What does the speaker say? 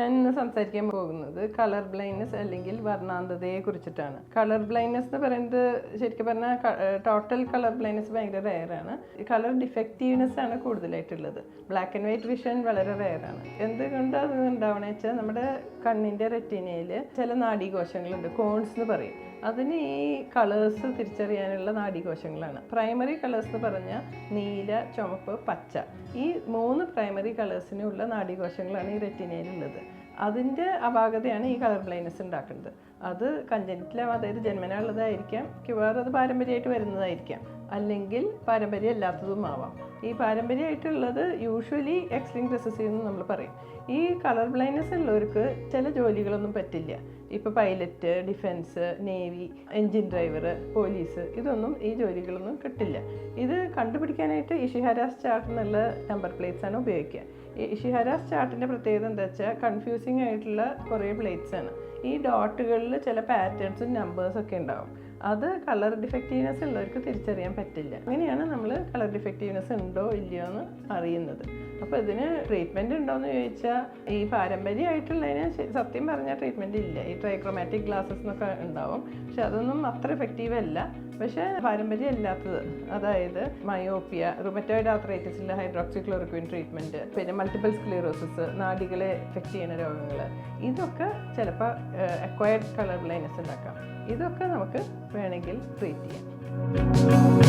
ഞാൻ സംസാരിക്കാൻ പോകുന്നത് കളർ ബ്ലൈൻഡ്നെസ് അല്ലെങ്കിൽ വർണാന്തതയെ കുറിച്ചിട്ടാണ്. കളർ ബ്ലൈൻഡ്നെസ് എന്ന് പറയുന്നത് ശരിക്കും പറഞ്ഞാൽ ടോട്ടൽ കളർ ബ്ലൈൻഡ്നെസ് ഭയങ്കര റെയറാണ് കളർ ഡിഫക്റ്റീവ്നെസ് ആണ് കൂടുതലായിട്ടുള്ളത്. ബ്ലാക്ക് ആൻഡ് വൈറ്റ് വിഷൻ വളരെ റെയറാണ് എന്തുകൊണ്ട് അത് ഉണ്ടാവണമെന്ന് വെച്ചാൽ നമ്മുടെ കണ്ണിന്റെ റെറ്റിനയിൽ ചില നാഡീകോശങ്ങളുണ്ട്. കോൺസ് എന്ന് പറയും. അതിന് ഈ കളേഴ്സ് തിരിച്ചറിയാനുള്ള നാഡീകോശങ്ങളാണ്. പ്രൈമറി കളേഴ്സ് എന്ന് പറഞ്ഞാൽ നീല ചുമപ്പ് പച്ച. ഈ മൂന്ന് പ്രൈമറി കളേഴ്സിനുള്ള നാഡീകോശങ്ങളാണ് ഈ റെറ്റിനയിലുള്ളത് അതിന്റെ അപാകതയാണ് ഈ കളർ ബ്ലൈൻഡ്നെസ് ഉണ്ടാക്കുന്നത്. അത് കഞ്ചനിറ്റിലാവും അതായത് ജന്മനാ ഉള്ളതായിരിക്കാം മിക്കവാറും അത് പാരമ്പര്യമായിട്ട് വരുന്നതായിരിക്കാം. അല്ലെങ്കിൽ പാരമ്പര്യം അല്ലാത്തതും ആവാം ഈ പാരമ്പര്യമായിട്ടുള്ളത് യൂഷ്വലി എക്സ്ട്രീം റെസസീവ് എന്ന് നമ്മൾ പറയും. ഈ കളർ ബ്ലൈൻഡ്നെസ് ഉള്ളവർക്ക് ചില ജോലികളൊന്നും പറ്റില്ല. ഇപ്പോൾ pilot defence navy engine driver police ഇതൊന്നും ഈ ജോലികളൊന്നും കിട്ടില്ല. ഇത് കണ്ടുപിടിക്കാനായിട്ട് ഇഷിഹാരാസ് ചാർട്ട് എന്നുള്ള നമ്പർ പ്ലേറ്റ്സ് ആണ് ഉപയോഗിക്കുക. ഈ ഇഷിഹാരാസ് ചാർട്ടിന്റെ പ്രത്യേകത എന്താ വെച്ചാൽ കൺഫ്യൂസിങ് ആയിട്ടുള്ള കുറേ പ്ലേറ്റ്സ് ആണ്. ഈ ഡോട്ടുകളിൽ ചില പാറ്റേൺസും നമ്പേഴ്സൊക്കെ ഉണ്ടാവും. അത് കളർ ഡിഫക്റ്റീവ്നെസ് ഉള്ളവർക്ക് തിരിച്ചറിയാൻ പറ്റില്ല. അങ്ങനെയാണ് നമ്മൾ കളർ ഡിഫക്റ്റീവ്നെസ് ഉണ്ടോ ഇല്ലയോ എന്ന് അറിയുന്നത്? അപ്പോൾ ഇതിന് ട്രീറ്റ്മെന്റ് ഉണ്ടോ എന്ന് ചോദിച്ചാൽ ഈ പാരമ്പര്യമായിട്ടുള്ളതിന് സത്യം പറഞ്ഞാൽ ട്രീറ്റ്മെന്റ് ഇല്ല. ഈ ട്രൈക്രോമാറ്റിക് ഗ്ലാസസ് എന്നൊക്കെ ഉണ്ടാവും. പക്ഷെ അതൊന്നും അത്ര എഫക്റ്റീവ് അല്ല. പക്ഷേ പാരമ്പര്യം അതായത് മയോപ്പിയ റുമറ്റോയിഡ് ആർത്രൈറ്റിസിൽ ഹൈഡ്രോക്സിക്ലോറിക്വിൻ ട്രീറ്റ്മെന്റ് പിന്നെ മൾട്ടിപ്പിൾ സ്ക്ലീറോസിസ് നാടികളെ എഫക്റ്റ് ചെയ്യുന്ന രോഗങ്ങൾ ഇതൊക്കെ ചിലപ്പോൾ അക്വയർഡ് കളർ ബ്ലൈൻഡ്നെസ് ഉണ്ടാക്കാം. ഇതൊക്കെ നമുക്ക് വേണമെങ്കിൽ ട്രീറ്റ് ചെയ്യാം.